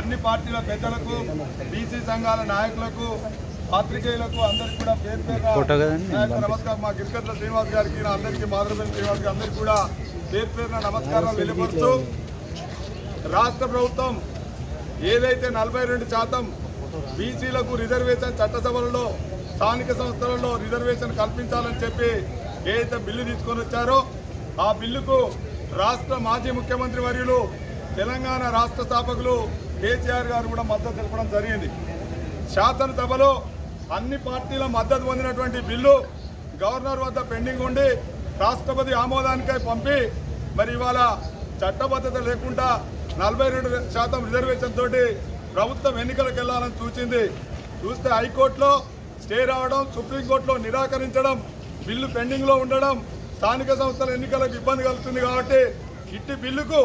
అన్ని పార్టీల పెద్దలకు బీసీ సంఘాల నాయకులకు పాత్రికేయులకు అందరికీ కూడా పేరు పేరున యొక్క నమస్కారం. మా గిరికట్ల శ్రీనివాస్ గారికి నా అందరికీ మాధురపల్లి శ్రీనివాస్ గారికి అందరికీ కూడా పేరు పేరున నమస్కారం వెలువరుస్తూ రాష్ట్ర ప్రభుత్వం ఏదైతే నలభై రెండు శాతం బీసీలకు రిజర్వేషన్ చట్టసభలలో స్థానిక సంస్థలలో రిజర్వేషన్ కల్పించాలని చెప్పి ఏదైతే బిల్లు తీసుకొని వచ్చారో ఆ బిల్లుకు రాష్ట్ర మాజీ ముఖ్యమంత్రి వర్యులు తెలంగాణ రాష్ట్ర స్థాపకులు కేసీఆర్ గారు కూడా మద్దతు తెలపడం జరిగింది. శాసనసభలో అన్ని పార్టీల మద్దతు పొందినటువంటి బిల్లు గవర్నర్ వద్ద పెండింగ్ ఉండి రాష్ట్రపతి ఆమోదానికై పంపి మరి ఇవాళ చట్టబద్ధత లేకుండా నలభై రెండు శాతం రిజర్వేషన్ తోటి ప్రభుత్వం ఎన్నికలకు వెళ్ళాలని సూచింది చూస్తే హైకోర్టులో స్టే రావడం సుప్రీంకోర్టులో నిరాకరించడం బిల్లు పెండింగ్లో ఉండడం స్థానిక సంస్థల ఎన్నికలకు ఇబ్బంది కలుగుతుంది కాబట్టి ఇట్టి బిల్లుకు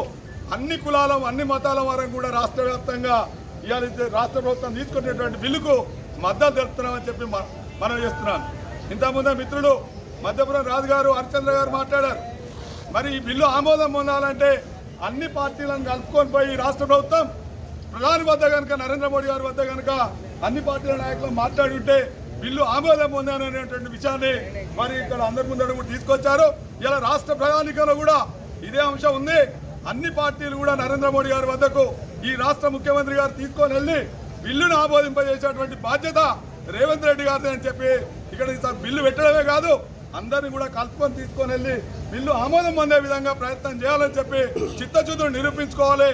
అన్ని కులాల అన్ని మతాల వారం కూడా రాష్ట్ర వ్యాప్తంగా ఇవాళ రాష్ట్ర ప్రభుత్వం తీసుకునేటువంటి బిల్లుకు మద్దతు తెలుపుతున్నామని చెప్పి మనం చేస్తున్నాను. ఇంతకుముందే మిత్రుడు మధ్యపురం రాజు గారు హరిచంద్ర గారు మాట్లాడారు. మరి ఈ బిల్లు ఆమోదం పొందాలంటే అన్ని పార్టీలను కలుపుకొని పోయి రాష్ట్ర ప్రభుత్వం ప్రధాని వద్ద కనుక నరేంద్ర మోడీ గారి వద్ద కనుక అన్ని పార్టీల నాయకులు మాట్లాడి ఉంటే బిల్లు ఆమోదం పొందాననేటువంటి విషయాన్ని మరి ఇక్కడ అందరి ముందర కూడా తీసుకొచ్చారు. ఇలా రాష్ట్ర ప్రధానికంలో కూడా ఇదే అంశం ఉంది. అన్ని పార్టీలు కూడా నరేంద్ర మోడీ గారి వద్దకు ఈ రాష్ట్ర ముఖ్యమంత్రి గారు తీసుకొని వెళ్ళి బిల్లును ఆమోదింపజేసేటువంటి బాధ్యత రేవంత్ రెడ్డి గారిది అని చెప్పి ఇక్కడ ఈసారి బిల్లు పెట్టడమే కాదు అందరిని కూడా కలుపుకొని తీసుకొని వెళ్ళి బిల్లు ఆమోదం పొందే విధంగా ప్రయత్నం చేయాలని చెప్పి చిత్తశుద్ధులు నిరూపించుకోవాలి.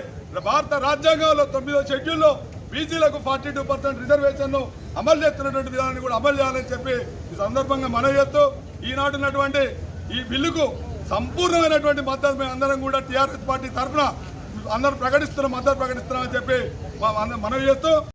భారత రాజ్యాంగంలో తొమ్మిదో షెడ్యూల్లో బీసీలకు ఫార్టీ టూ పర్సెంట్ రిజర్వేషన్ను అమలు చేస్తున్నటువంటి విధానాన్ని కూడా అమలు చేయాలని చెప్పి ఈ సందర్భంగా మనవి చేస్తూ ఈనాటున్నటువంటి ఈ బిల్లుకు సంపూర్ణమైనటువంటి మద్దతు మేము అందరం కూడా టీఆర్ఎస్ పార్టీ తరఫున అందరూ ప్రకటిస్తున్నాం మద్దతు ప్రకటిస్తున్నామని చెప్పి మా- మనవి చేస్తూ